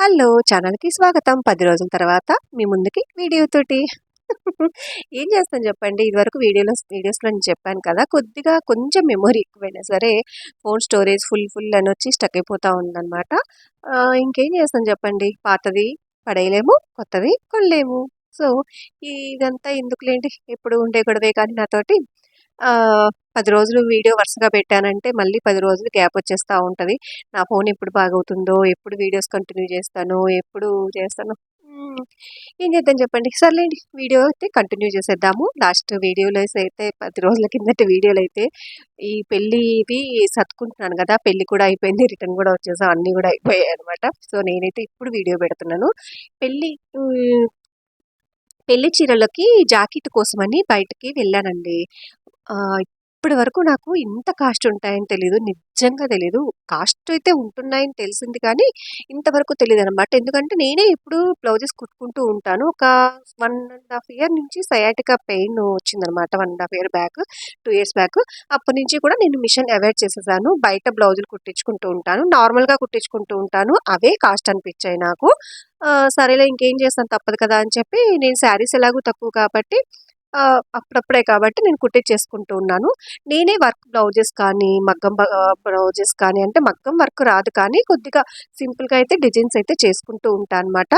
Hello ఛానల్‌కి స్వాగతం. పది రోజుల తర్వాత మీ ముందుకి వీడియోతోటి. ఏం చేస్తాను చెప్పండి. ఇదివరకు వీడియోలో వీడియోస్‌లో నేను చెప్పాను కదా! కొద్దిగా కొంచెం మెమొరీ ఎక్కువైనా సరే ఫోన్ స్టోరేజ్ ఫుల్ ఫుల్ అని వచ్చి స్టక్ అయిపోతూ ఉందనమాట. ఇంకేం చేస్తాను చెప్పండి. పాతది పడేయలేము, కొత్తది కొనలేము. సో, ఇదంతా ఎందుకులేండి ఎప్పుడు ఉండే గొడవే కానీ నాతోటి. పది రోజులు వీడియో వరుసగా పెట్టానంటే మళ్ళీ పది రోజులు గ్యాప్ వచ్చేస్తూ ఉంటుంది నా ఫోన్ ఎప్పుడు బాగవుతుందో, ఎప్పుడు వీడియోస్ కంటిన్యూ చేస్తాను ఎప్పుడు చేస్తాను ఏం చేద్దాం చెప్పండి. సర్లేండి వీడియో అయితే కంటిన్యూ చేసేద్దాము. లాస్ట్ వీడియోలో అయితే పది రోజుల కిందట వీడియోలు అయితే ఈ పెళ్ళివి సర్దుకుంటున్నాను కదా పెళ్ళి కూడా అయిపోయింది. రిటర్న్ కూడా వచ్చేసాం. అన్నీ కూడా అయిపోయాయి అనమాట సో, నేనైతే ఇప్పుడు వీడియో పెడుతున్నాను. పెళ్ళి పెళ్ళి చీరలకి జాకెట్ కోసమని బయటకి వెళ్ళానండి. ఇప్పటి వరకు నాకు ఇంత కాస్ట్ ఉంటాయని తెలీదు. నిజంగా తెలీదు. కాస్ట్ అయితే ఉంటున్నాయని తెలిసింది కానీ, ఇంతవరకు తెలియదు అనమాట ఎందుకంటే నేనే ఇప్పుడు బ్లౌజెస్ కుట్టుకుంటూ ఉంటాను. ఒక వన్ అండ్ హాఫ్ ఇయర్ నుంచి సయాటికా పెయిన్ వచ్చిందనమాట. One half year back, two years back. అప్పటి నుంచి కూడా నేను మిషన్ అవాయిడ్ చేసేసాను. బయట బ్లౌజులు కుట్టించుకుంటూ ఉంటాను. నార్మల్‌గా కుట్టించుకుంటూ ఉంటాను. అవే కాస్ట్ అనిపించాయి నాకు. సరేలే ఇంకేం చేస్తాను తప్పదు కదా! అని చెప్పి నేను శారీస్ ఎలాగో తక్కువ కాబట్టి అప్పుడప్పుడే కాబట్టి నేను కుట్టించేసుకుంటూ ఉన్నాను. నేనే వర్క్ బ్లౌజెస్ కానీ, మగ్గం బ బ్లౌజెస్ కానీ అంటే మగ్గం వర్క్ రాదు కానీ కొద్దిగా సింపుల్‌గా అయితే డిజైన్స్ అయితే చేసుకుంటూ ఉంటాను అనమాట.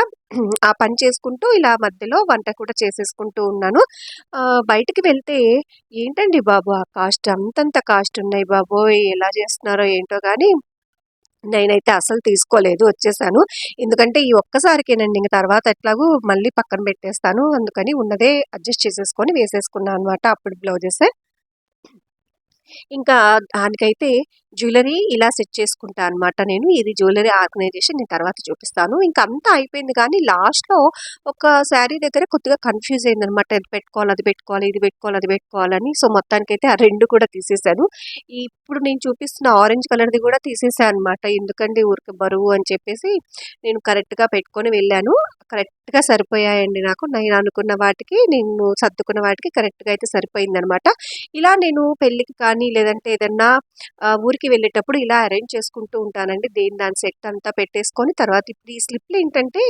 ఆ పని చేసుకుంటూ ఇలా మధ్యలో వంట కూడా చేసేసుకుంటూ ఉన్నాను. బయటికి వెళ్తే ఏంటండి బాబు ఆ కాస్ట్ అంతంత కాస్ట్ ఉన్నాయి బాబోయ్! ఎలా చేస్తున్నారో ఏంటో కానీ నేనైతే అసలు తీసుకోలేదు. వచ్చేసాను. ఎందుకంటే ఈ ఒక్కసారికేనండి. ఇంక తర్వాత ఎట్లాగో మళ్ళీ పక్కన పెట్టేస్తాను. అందుకని ఉన్నదే అడ్జస్ట్ చేసేసుకొని వేసేసుకున్నాను అనమాట. అప్పుడు బ్లౌజెస్ ఇంకా దానికైతే జ్యువెలరీ ఇలా సెట్ చేసుకుంటా అనమాట నేను. ఇది జ్యువెలరీ ఆర్గనైజేషన్ నేను తర్వాత చూపిస్తాను. ఇంక అంతా అయిపోయింది కానీ లాస్ట్‌లో ఒక శారీ దగ్గర కొద్దిగా కన్‌ఫ్యూజ్ అయిందనమాట. ఇది పెట్టుకోవాలి, అది పెట్టుకోవాలి, ఇది పెట్టుకోవాలి, అది పెట్టుకోవాలని. సో, మొత్తానికైతే ఆ రెండు కూడా తీసేసాను. ఇప్పుడు నేను చూపిస్తున్న ఆరెంజ్ కలర్‌ది కూడా తీసేసాను అనమాట. ఎందుకండి ఊరికి బరువు అని చెప్పేసి నేను కరెక్ట్‌గా పెట్టుకొని వెళ్ళాను. కరెక్ట్‌గా సరిపోయాయండి నాకు. నేను అనుకున్న వాటికి, నేను సర్దుకున్న వాటికి కరెక్ట్‌గా అయితే సరిపోయిందనమాట. ఇలా నేను పెళ్ళికి కానీ లేదంటే ఏదన్నా ఊరికి ఊరికి వెళ్ళేటప్పుడు ఇలా అరేంజ్ చేసుకుంటూ ఉంటానండి. దేని దాని సెట్ అంతా పెట్టేసుకొని తర్వాత ఇప్పుడు ఈ స్లిప్లు ఏంటంటే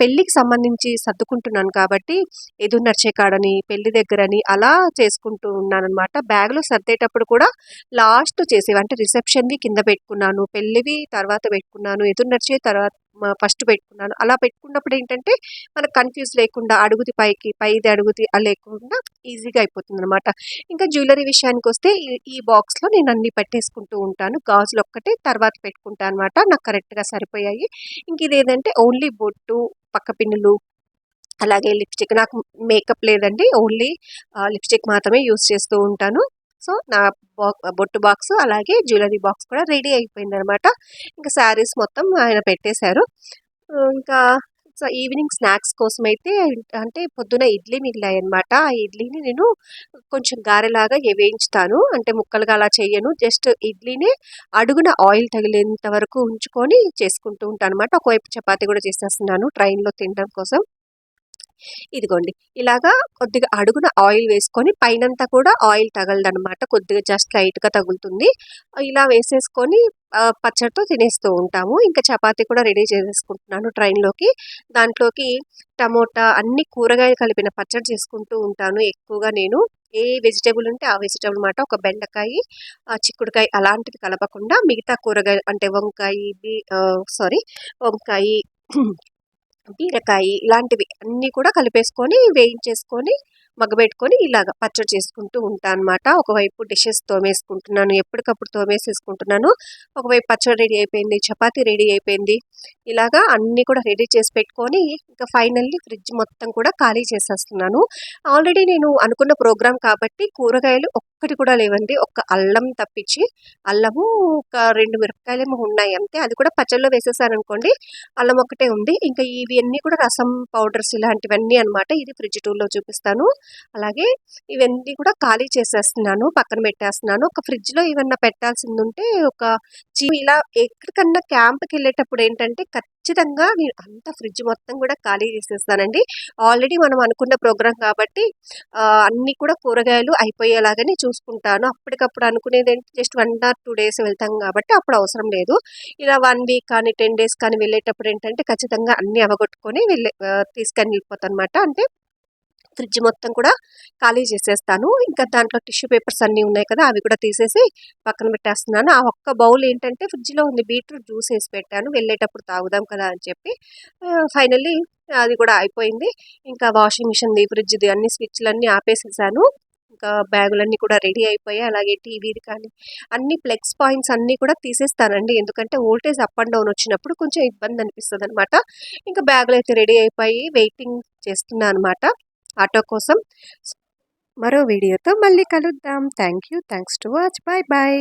పెళ్ళికి సంబంధించి సర్దుకుంటున్నాను కాబట్టి ఎదురు నడిచే కాడని, పెళ్ళి దగ్గరని అలా చేసుకుంటూ ఉన్నాననమాట. బ్యాగ్‌లో సర్దేటప్పుడు కూడా లాస్ట్ చేసేవి అంటే రిసెప్షన్‌వి కింద పెట్టుకున్నాను. పెళ్ళివి తర్వాత పెట్టుకున్నాను. ఎదురు నడిచే తర్వాత ఫస్ట్ పెట్టుకున్నాను. అలా పెట్టుకున్నప్పుడు ఏంటంటే మనకు కన్‌ఫ్యూజ్ లేకుండా అడుగుది పైకి, పైది అడుగుది అలా లేకుండా ఈజీగా అయిపోతుందనమాట. ఇంకా జ్యువెలరీ విషయానికొస్తే ఈ ఈ బాక్స్‌లో నేను అన్ని పెట్టేసుకుంటూ ఉంటాను. గాజులొక్కటే తర్వాత పెట్టుకుంటాను అనమాట. నాకు కరెక్ట్‌గా సరిపోయాయి. ఇంక ఇదేంటంటే ఓన్లీ బొట్టు, పక్క పిన్నులు అలాగే లిప్‌స్టిక్ నాకు మేకప్ లేదండి. ఓన్లీ లిప్‌స్టిక్ మాత్రమే యూజ్ చేస్తూ ఉంటాను. సో, నా బా బొట్టు బాక్స్ అలాగే జ్యువెలరీ బాక్స్ కూడా రెడీ అయిపోయింది అనమాట ఇంకా శారీస్ మొత్తం ఆయన పెట్టేశారు. ఇంకా సో, ఈవినింగ్ స్నాక్స్ కోసమైతే అంటే పొద్దున ఇడ్లీ మిగిలాయనమాట. ఆ ఇడ్లీని నేను కొంచెం గారెలాగా వేయించుతాను. అంటే ముక్కలుగా అలా చేయను జస్ట్ ఇడ్లీని అడుగున ఆయిల్ తగిలేంత వరకు ఉంచుకొని చేసుకుంటూ ఉంటాను అనమాట ఒకవైపు చపాతీ కూడా చేసేస్తున్నాను ట్రైన్‌లో తినడం కోసం. ఇదిగోండి. ఇలాగా కొద్దిగా అడుగున ఆయిల్ వేసుకొని పైనంతా కూడా ఆయిల్ తగలదనమాట. కొద్దిగా జస్ట్ లైట్‌గా తగులుతుంది. ఇలా వేసేసుకొని పచ్చడితో తినేస్తూ ఉంటాము. ఇంకా చపాతీ కూడా రెడీ చేసేసుకుంటున్నాను ట్రైన్‌లోకి. దాంట్లోకి టమోటా అన్ని కూరగాయలు కలిపిన పచ్చడి చేసుకుంటూ ఉంటాను ఎక్కువగా నేను. ఏ వెజిటేబుల్ ఉంటే ఆ వెజిటేబుల్ మాట. ఒక బెండకాయ చిక్కుడుకాయ అలాంటివి కలపకుండా మిగతా కూరగాయలు అంటే వంకాయ బీ సారీ వంకాయి, బీరకాయి ఇలాంటివి అన్నీ కూడా కలిపేసుకొని వేయించేసుకొని మగ్గబెట్టుకొని ఇలాగ పచ్చడి చేసుకుంటూ ఉంటాను అనమాట. ఒకవైపు డిషెస్ తోమేసుకుంటున్నాను. ఎప్పటికప్పుడు తోమేసేసుకుంటున్నాను. ఒకవైపు పచ్చడి రెడీ అయిపోయింది. చపాతీ రెడీ అయిపోయింది. ఇలాగా అన్నీ కూడా రెడీ చేసి పెట్టుకొని ఇంకా ఫైనల్లీ ఫ్రిడ్జ్ మొత్తం కూడా ఖాళీ చేసేస్తున్నాను. ఆల్రెడీ నేను అనుకున్న ప్రోగ్రామ్ కాబట్టి కూరగాయలు ఒక్కటి కూడా లేవండి. ఒక్క అల్లం తప్పించి. అల్లము ఒక రెండు మిరపకాయలేమో ఉన్నాయి అంతే. అది కూడా పచ్చళ్ళలో వేసేసాను అనుకోండి అల్లం ఒక్కటే ఉంది. ఇంకా ఇవి అన్నీ కూడా రసం పౌడర్స్ ఇలాంటివన్నీ అనమాట. ఇది ఫ్రిడ్జ్ టూల్లో చూపిస్తాను. అలాగే ఇవన్నీ కూడా ఖాళీ చేసేస్తున్నాను పక్కన పెట్టేస్తున్నాను. ఒక ఫ్రిడ్జ్లో ఏమన్నా పెట్టాల్సింది ఉంటే ఒక చీ ఇలా ఎక్కడికన్నా క్యాంప్కి వెళ్ళేటప్పుడు ఏంటంటే ఖచ్చితంగా నేను అంత ఫ్రిడ్జ్ మొత్తం కూడా ఖాళీ చేసేస్తానండి. ఆల్రెడీ మనం అనుకున్న ప్రోగ్రాం కాబట్టి అన్నీ కూడా కూరగాయలు అయిపోయేలాగానే చూసుకుంటాను. అప్పటికప్పుడు అనుకునేది ఏంటి just one or two days వెళ్తాం కాబట్టి అప్పుడు అవసరం లేదు. ఇలా వన్ వీక్ కానీ టెన్ డేస్ కానీ వెళ్ళేటప్పుడు ఏంటంటే ఖచ్చితంగా అన్నీ అవగొట్టుకొని వెళ్ళే తీసుకొని వెళ్ళిపోతాను అనమాట అంటే ఫ్రిడ్జ్ మొత్తం కూడా ఖాళీ చేసేస్తాను. ఇంకా దాంట్లో టిష్యూ పేపర్స్ అన్నీ ఉన్నాయి కదా అవి కూడా తీసేసి పక్కన పెట్టేస్తున్నాను. ఆ ఒక్క బౌల్ ఏంటంటే ఫ్రిడ్జ్లో ఉంది బీట్రూట్ జ్యూస్ వేసి పెట్టాను. వెళ్ళేటప్పుడు తాగుదాం కదా అని చెప్పి. ఫైనల్లీ అది కూడా అయిపోయింది. ఇంకా వాషింగ్ మిషన్ది ఫ్రిడ్జ్ది అన్ని స్విచ్లు అన్నీ ఆపేసేసాను. ఇంకా బ్యాగులన్నీ కూడా రెడీ అయిపోయాయి అలాగే టీవీది కానీ అన్ని ప్లెక్స్ పాయింట్స్ అన్నీ కూడా తీసేస్తానండి. ఎందుకంటే ఓల్టేజ్ అప్ అండ్ డౌన్ వచ్చినప్పుడు కొంచెం ఇబ్బంది అనిపిస్తుంది అనమాట ఇంకా బ్యాగులు అయితే రెడీ అయిపోయి వెయిటింగ్ చేస్తున్నాను అనమాట. ఆటో కోసం మరో వీడియోతో మళ్ళీ కలుద్దాం. Thank you thanks to watch bye bye